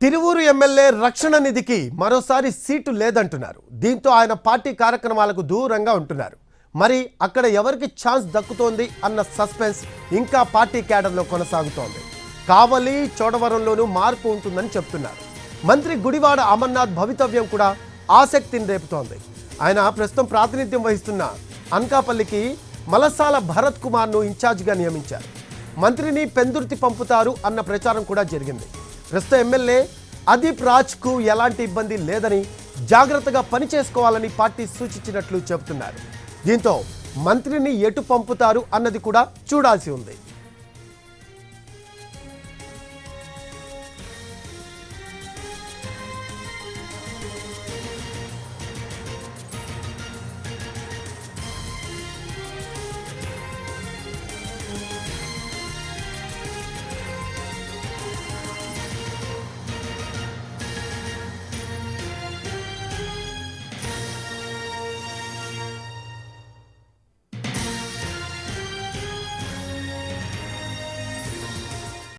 Tiruvuru MLA రక్షణ నిధికి మరోసారి సీటు లేదంటున్నారు. దీంతో ఆయన పార్టీ కార్యక్రమాలకు దూరంగా ఉంటున్నారు. మరి అక్కడ ఎవరికి ఛాన్స్ దక్కుతోంది అన్న సస్పెన్స్ ఇంకా పార్టీ క్యాడర్లో కొనసాగుతోంది. కావలి చోడవరంలోనూ మార్పు ఉంటుందని చెప్తున్నారు. మంత్రి గుడివాడ అమర్నాథ్ భవితవ్యం కూడా ఆసక్తిని రేపుతోంది. ఆయన ప్రస్తుతం ప్రాతినిధ్యం వహిస్తున్న అనకాపల్లికి మలసాల భరత్ కుమార్ను ఇన్ఛార్జిగా నియమించారు. మంత్రిని పెందుర్తి పంపుతారు అన్న ప్రచారం కూడా జరిగింది. ప్రస్తుత ఎమ్మెల్యే అదీప్ రాజ్కు ఎలాంటి ఇబ్బంది లేదని జాగ్రత్తగా పని చేసుకోవాలని పార్టీ సూచించినట్లు చెబుతున్నారు. దీంతో మంత్రిని ఎటు పంపుతారు అన్నది కూడా చూడాల్సి ఉంది.